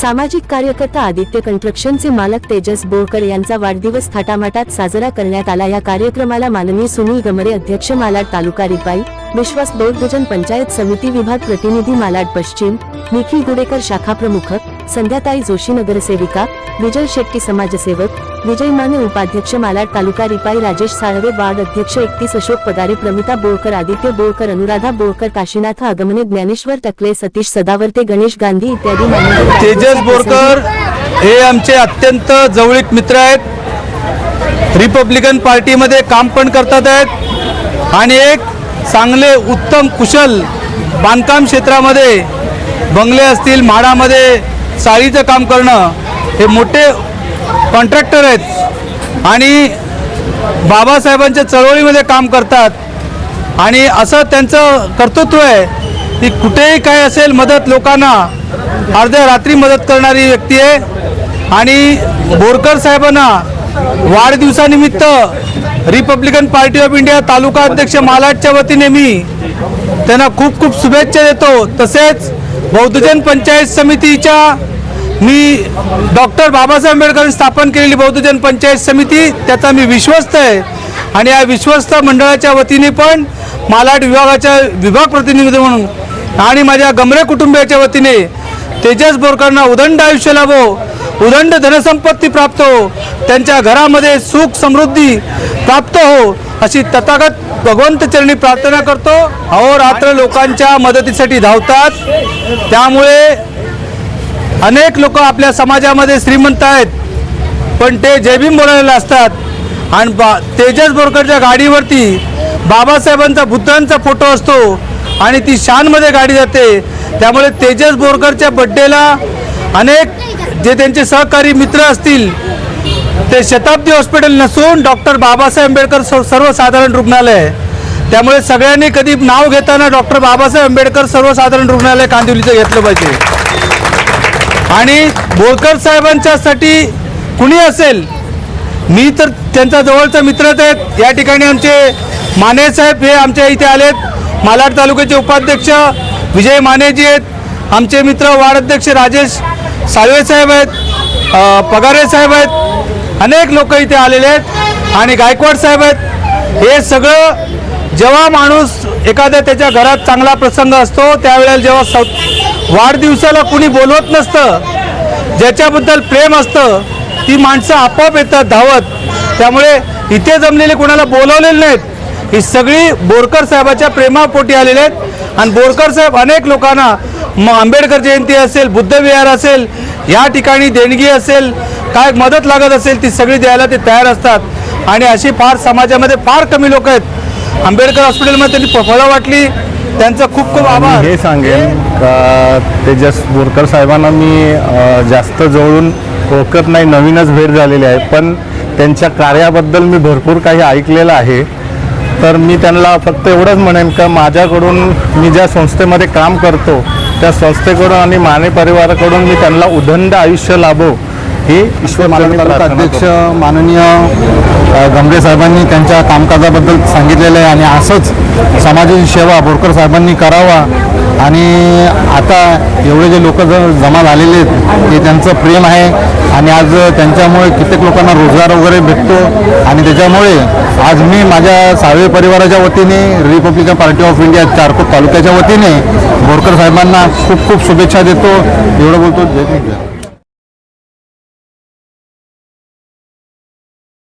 सामाजिक कार्यकर्ता आदित्य कन्स्ट्रक्शनचे मालक तेजस बोरकर यांचा वाढदिवस थाटामाटात साजरा करण्यात आला. या कार्यक्रमाला माननीय सुनील गमरे अध्यक्ष मालाड तालुका रिपाई विश्वास बहुजन पंचायत समिती विभाग प्रतिनिधी मालाड पश्चिम निखिल गुडेकर शाखा प्रमुख संध्याताई जोशी नगरसेविका विजय शेट्टी समाजसेवक विजय माने उपाध्यक्ष मालाड तालुका रिपाई राजेश साळवे वार्ड अध्यक्ष एकतीस अशोक पगारे प्रमिता बोळकर आदित्य बोळकर अनुराधा बोळकर काशीनाथ आगमने ज्ञानेश्वर टकले सतीश सदावर्ते गणेश गांधी इत्यादी तेजस बोरकर हे आमचे अत्यंत जवळीक मित्र आहेत. रिपब्लिकन पार्टीमध्ये काम पण करतात आहेत. आणि एक चांगले उत्तम कुशल बांधकाम क्षेत्रामध्ये बंगले असतील म्हाडामध्ये चाळीचं काम करणं हे मोठे कॉन्ट्रॅक्टर आहेत. आणि बाबासाहेबांच्या चळवळीमध्ये काम करतात. आणि असं त्यांचं कर्तृत्व आहे की कुठेही काय असेल मदत लोकांना अर्ध्या रात्री मदत करणारी व्यक्ती आहे. आणि बोरकर साहेबांना वाढदिवसानिमित्त Republican Party of India taluka अध्यक्ष मालाडच्या वतीने मी त्यांना खूप खूप शुभेच्छा देतो. तसेच बौद्धजन पंचायत समितीच्या मी डॉक्टर बाबासाहेब आंबेडकरांनी स्थापन केलेली बौद्धजन पंचायत समिती त्याचा मी विश्वस्त आहे. आणि या विश्वस्त मंडळाच्या वतीने पण मालाड विभागाच्या विभाग प्रतिनिधी म्हणून आणि माझ्या गमरे कुटुंबियाच्या वतीने तेजस बोरकरांना उदंड आयुष्य लाभो उदंड धनसंपत्ती प्राप्त हो त्यांच्या घरामध्ये सुख समृद्धी प्राप्त हो अशी तथागत भगवंत चरणी प्रार्थना करतो. अहोरात्र लोकांच्या मदतीसाठी धावतात. त्यामुळे अनेक लोक आपल्या समाजामध्ये श्रीमंत आहेत. पण ते जयभीम बोलायला असतात. आणि बा तेजस बोरकरच्या गाडीवरती बाबासाहेबांचा बुद्धांचा फोटो असतो. आणि ती शानमध्ये गाडी जाते. त्यामुळे तेजस बोरकरच्या बड्डेला अनेक जे त्यांचे सहकारी मित्र असतील ते शताब्दी हॉस्पिटल नसून डॉक्टर बाबासाहेब आंबेडकर सर्व- सर्वसाधारण रुग्णालय आहे. त्यामुळे सगळ्यांनी कधी नाव घेताना डॉक्टर बाबासाहेब आंबेडकर सर्वसाधारण रुग्णालय कांदिवलीचं घेतलं पाहिजे. आणि बोरकर साहेबांच्यासाठी कुणी असेल? मी तर त्यांचा जवळचा मित्रच आहेत या ठिकाणी आमचे माने साहेब हे आमच्या इथे आलेत. मालाड तालुक्याचे उपाध्यक्ष विजय मानेजी आहेत. आमचे मित्र वार्ड अध्यक्ष राजेश साळवे साहेब आहेत. पगारे साहेब आहेत. अनेक लोक इथे आलेले आहेत आणि गायकवाड साहेब आहेत. हे सगळं जेव्हा माणूस एखाद्या त्याच्या घरात चांगला प्रसंग असतो त्यावेळेला जेव्हा सौ वाढदिवसाला कुणी बोलवत नसतं ज्याच्याबद्दल प्रेम असतं ती माणसं आपोआप येतात धावत. त्यामुळे इथे जमलेले कोणाला बोलवलेले नाहीत. ही सगळी बोरकर साहेबाच्या प्रेमापोटी आलेले आहेत. आणि बोरकर साहेब अनेक लोकांना म आंबेडकर जयंती असेल बुद्धविहार असेल या ठिकाणी देणगी असेल काय मदत लागत असेल ती सगळी द्यायला ते तयार असतात. आणि अशी फार समाजामध्ये फार कमी लोक आहेत. आंबेडकर हॉस्पिटलमध्ये त्यांनी फ- फळं वाटली. त्यांचं खूप खूप आभार. हे सांगेन का तेजस बोरकर साहेबांना मी जास्त जवळून ओळखत नाही नवीनच भेट झालेली आहे. पण त्यांच्या कार्याबद्दल मी भरपूर काही ऐकलेलं आहे. तर मी त्यांना फक्त एवढंच म्हणेन का माझ्याकडून मी ज्या संस्थेमध्ये काम करतो त्या संस्थेकडून आणि माने परिवाराकडून मी त्यांना उदंड आयुष्य लाभो. ही ईश्वर तालुका अध्यक्ष माननीय गमरे साहेबांनी त्यांच्या कामकाजाबद्दल सांगितलेलं आहे आणि असंच समाजाची सेवा बोरकर साहेबांनी करावा. आणि आता एवढे जे लोक जमा झालेले आहेत ते त्यांचं प्रेम आहे. आणि आज त्यांच्यामुळे कित्येक लोकांना रोजगार वगैरे भेटतो. आणि त्याच्यामुळे आज मी माझ्या साळवे परिवाराच्या वतीने Republican Party of India Charkot तालुक्याच्या वतीने बोरकर साहेबांना खूप खूप शुभेच्छा देतो. एवढं बोलतो. जय.